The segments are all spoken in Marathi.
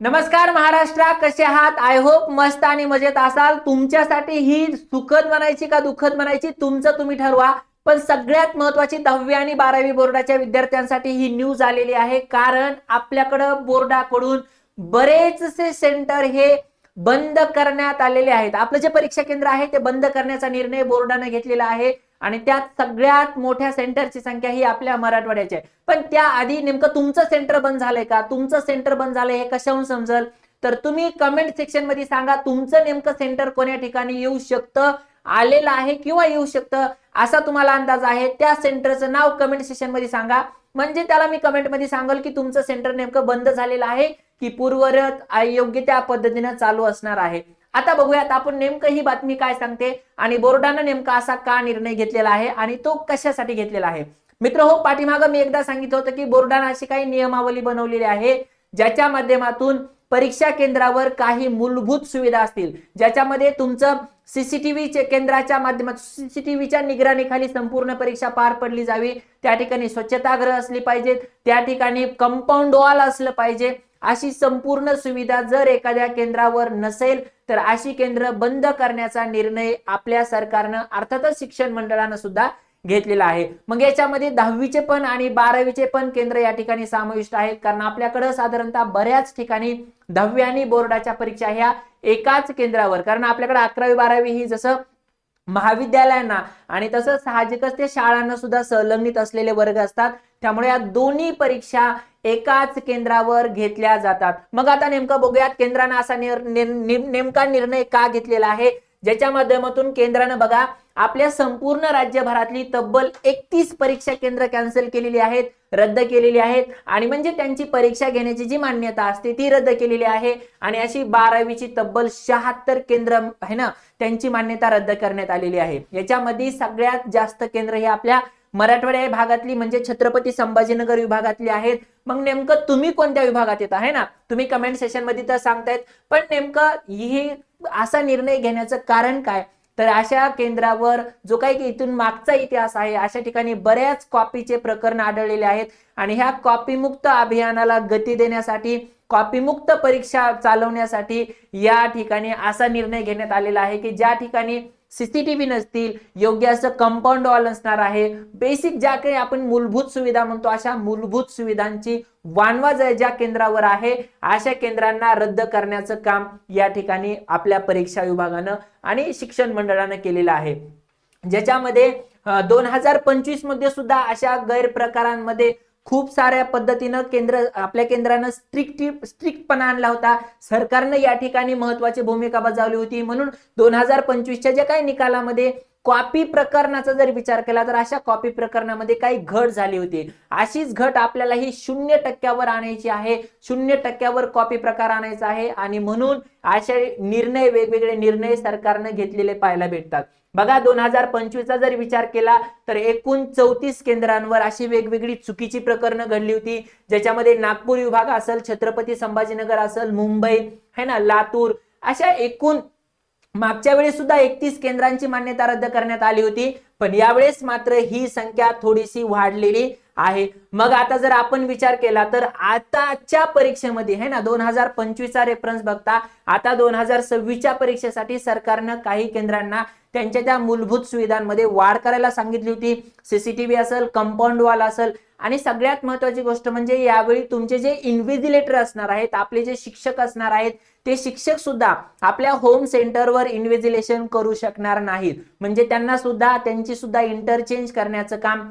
नमस्कार महाराष्ट्रा कसे आहात? आय होप मस्त आणि मजेत असाल. तुमच्यासाठी ही सुखद म्हणायची का दुःखद म्हणायची तुमचं तुम्ही ठरवा. पण सगळ्यात महत्वाची दहावी आणि बारावी बोर्डाच्या विद्यार्थ्यांसाठी ही न्यूज आलेली आहे. कारण आपल्याकडं बोर्डाकडून बरेचसे सेंटर हे बंद करण्यात आलेले आहेत. आपलं जे परीक्षा केंद्र आहे ते बंद करण्याचा निर्णय बोर्डाने घेतलेला आहे. आणि त्यात सगळ्यात मोठ्या सेंटरची संख्या ही आपल्या मराठवाड्याची आहे. पण त्याआधी नेमकं तुमचं सेंटर बंद झालंय का? तुमचं सेंटर बंद झालंय हे कशाहून समजल? तर तुम्ही कमेंट सेक्शनमध्ये सांगा तुमचं नेमकं सेंटर कोण्या ठिकाणी येऊ शकतं? आलेलं आहे किंवा येऊ शकतं? असा तुम्हाला अंदाज आहे. त्या सेंटरचं नाव कमेंट सेक्शनमध्ये सांगा. म्हणजे त्याला मी कमेंटमध्ये सांगल की तुमचं सेंटर नेमकं बंद झालेलं आहे की पूर्वरत योग्य त्या पद्धतीनं चालू असणार आहे. आता बघूयात आपण नेमकं ही बातमी काय सांगते आणि बोर्डानं नेमका असा का निर्णय घेतलेला आहे आणि तो कशासाठी घेतलेला आहे? मित्र हो पाठीमागं मी एकदा सांगितलं होतं की बोर्डानं अशी काही नियमावली बनवलेली आहे ज्याच्या माध्यमातून परीक्षा केंद्रावर काही मूलभूत सुविधा असतील ज्याच्यामध्ये तुमचं सीसीटीव्ही केंद्राच्या माध्यमातून सीसीटीव्हीच्या निगराणीखाली संपूर्ण परीक्षा पार पडली जावी त्या ठिकाणी स्वच्छतागृह असली पाहिजेत त्या ठिकाणी कंपाऊंड वॉल असलं पाहिजे अशी संपूर्ण सुविधा जर एखाद्या केंद्रावर नसेल तर अशी केंद्र बंद करण्याचा निर्णय आपल्या सरकारनं अर्थातच शिक्षण मंडळानं सुद्धा घेतलेला आहे. मग याच्यामध्ये दहावीचे पण आणि बारावीचे पण केंद्र या ठिकाणी समाविष्ट आहेत. कारण आपल्याकडं साधारणतः बऱ्याच ठिकाणी दहावी आणि बोर्डाच्या परीक्षा ह्या एकाच केंद्रावर. कारण आपल्याकडे अकरावी बारावी ही जसं महाविद्यालयांना. आणि तसंच साहजिकच ते शाळांना सुद्धा संलग्नित असलेले वर्ग असतात. त्यामुळे या दोन्ही परीक्षा एकाच केंद्रावर घेतल्या जातात. मग आता नेमकं बघूयात केंद्रानं असा नेमका निर्णय का घेतलेला आहे. ज्याच्या माध्यमातून केंद्रानं बघा आपल्या संपूर्ण राज्यभरातली तब्बल एकतीस परीक्षा केंद्र कॅन्सल केलेली आहेत रद्द केलेली आहेत. आणि म्हणजे त्यांची परीक्षा घेण्याची जी मान्यता असते ती रद्द केलेली आहे. आणि अशी बारावीची तब्बल शहात्तर केंद्र आहे ना त्यांची मान्यता रद्द करण्यात आलेली आहे. याच्यामध्ये सगळ्यात जास्त केंद्र हे आपल्या मराठवाड्या भागातली म्हणजे छत्रपती संभाजीनगर विभागातली आहेत. मग नेमकं तुम्ही कोणत्या विभागात येत आहे ना? तुम्ही कमेंट सेशनमध्ये तर सांगतायत पण नेमकं हे असा निर्णय घेण्याचं कारण काय? तर अशा केंद्रावर जो काही इथून मागचा इतिहास आहे अशा ठिकाणी बऱ्याच कॉपीचे प्रकरण आढळलेले आहेत. आणि ह्या कॉपीमुक्त अभियानाला गती देण्यासाठी कॉपीमुक्त परीक्षा चालवण्यासाठी या ठिकाणी असा निर्णय घेण्यात आलेला आहे की ज्या ठिकाणी सीसीटीव्ही नसतील योग्य असं कंपाऊंड वॉल असणार आहे. बेसिक ज्या काही आपण मूलभूत सुविधा म्हणतो अशा मूलभूत सुविधांची वानवा ज्या केंद्रावर आहे. अशा केंद्रांना रद्द करण्याचं काम या ठिकाणी आपल्या परीक्षा विभागानं आणि शिक्षण मंडळानं केलेलं आहे. ज्याच्यामध्ये दोन हजार पंचवीसमध्ये सुद्धा अशा गैरप्रकारांमध्ये खूप साऱ्या पद्धतीनं केंद्र आपल्या केंद्रानं स्ट्रिक्ट स्ट्रिक्टपणा आणला होता. सरकारनं या ठिकाणी महत्वाची भूमिका बजावली होती. म्हणून दोन हजार पंचवीसच्या ज्या काही निकालामध्ये कॉपी प्रकरणाचा जर विचार केला तर अशा कॉपी प्रकरणामध्ये काही घट झाली होती. अशीच घट आपल्याला ही शून्य टक्क्यावर आणायची आहे. शून्य टक्क्यावर कॉपी प्रकार आणायचा आहे. आणि म्हणून असे निर्णय वेगवेगळे निर्णय सरकारनं घेतलेले पाहायला भेटतात. बघा दोन हजार पंचवीसचा जर विचार केला तर एकूण चौतीस केंद्रांवर अशी वेगवेगळी चुकीची प्रकरणं घडली होती ज्याच्यामध्ये नागपूर विभाग असेल छत्रपती संभाजीनगर असेल मुंबई है ना लातूर अशा एकूण मागच्या वेळेस सुद्धा एकतीस केंद्रांची मान्यता रद्द करण्यात आली होती पण यावेळेस मात्र ही संख्या थोडीशी वाढलेली आहे. मग आता जर आपण विचार केला तर आताच्या परीक्षेमध्ये है ना दोन हजार पंचवीसचा रेफरन्स बघता आता दोन हजार सव्वीसच्या परीक्षेसाठी सरकारनं काही केंद्रांना त्यांच्या त्या मूलभूत सुविधांमध्ये वाढ करायला सांगितली होती. सीसीटीव्ही असेल कंपाऊंड वॉल असेल आणि सगळ्यात महत्वाची गोष्ट म्हणजे यावेळी तुमचे जे इन्व्हिजिलेटर असणार आहेत आपले जे शिक्षक असणार आहेत ते शिक्षक सुद्धा आपल्या होम सेंटरवर इन्व्हिजिलेशन करू शकणार नाहीत. म्हणजे त्यांना सुद्धा त्यांची सुद्धा इंटरचेंज करण्याचं काम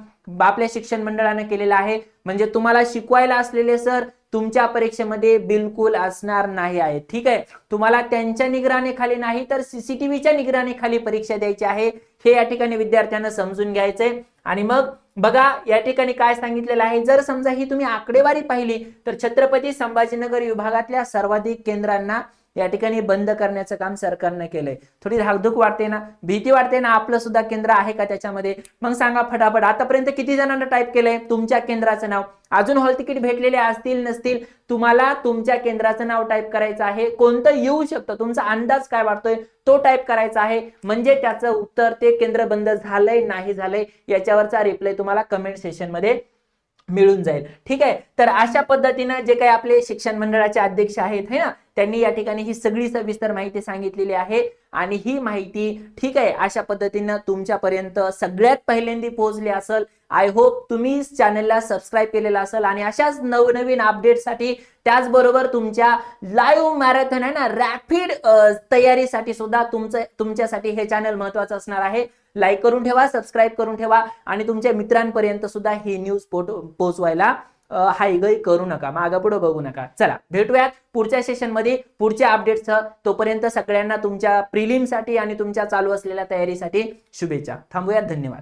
आपल्या शिक्षण मंडळानं केलेलं आहे. म्हणजे तुम्हाला शिकवायला असलेले सर तुमच्या परीक्षेमध्ये बिलकुल असणार नाही आहे. ठीक आहे? तुम्हाला त्यांच्या निगराणीखाली नाही तर सीसीटीव्हीच्या निगराणीखाली परीक्षा द्यायची आहे. हे या ठिकाणी विद्यार्थ्यांना समजून घ्यायचंय. आणि मग बघा या ठिकाणी काय सांगितलेलं आहे. जर समजा ही तुम्ही आकडेवारी पाहिली तर छत्रपती संभाजीनगर विभागातल्या सर्वाधिक केंद्रांना या ठिकाणी बंद करण्याचं काम सरकारनं केलंय. थोडी धाकधूक वाटते ना भीती वाटते ना आपलं सुद्धा केंद्र आहे का त्याच्यामध्ये? मग सांगा फटाफट. आतापर्यंत किती जणांना टाईप केलंय? तुमच्या केंद्राचं नाव. अजून हॉल तिकीट भेटलेले असतील नसतील तुम्हाला तुमच्या केंद्राचं नाव टाईप करायचं आहे. कोणतं येऊ शकतं? तुमचा अंदाज काय वाटतोय तो टाईप करायचा आहे. म्हणजे त्याचं उत्तर ते केंद्र बंद झालंय नाही झालंय याच्यावरचा रिप्लाय तुम्हाला कमेंट सेशनमध्ये मिळून जाईल. ठीक आहे? तर अशा पद्धतीनं जे काही आपले शिक्षण मंडळाचे अध्यक्ष आहेत है ना? त्यांनी या ठिकाणी ही सगळी सविस्तर माहिती सांगितलेली आहे आणि ही माहिती ठीक आहे अशा पद्धतीनं तुमच्यापर्यंत सगळ्यात पहिल्यांदा पोहोचली असेल आय होप तुम्ही चॅनलला सबस्क्राईब केलेला असेल आणि अशाच नवनवीन अपडेटसाठी त्याचबरोबर तुमच्या लाईव्ह मॅरेथॉन आहे ना रॅपिड तयारीसाठी सुद्धा तुमचं तुमच्यासाठी हे चॅनल महत्वाचं असणार आहे. लाईक करून ठेवा सबस्क्राईब करून ठेवा आणि तुमच्या मित्रांपर्यंत सुद्धा ही न्यूज पोहोचवायला हायगय करू नका. मागं पुढे बघू नका. चला भेटूयात पुढच्या सेशनमध्ये पुढच्या अपडेट्स तोपर्यंत सगळ्यांना तुमच्या प्रिलिमसाठी आणि तुमच्या चालू असलेल्या तयारीसाठी शुभेच्छा. थांबूयात धन्यवाद.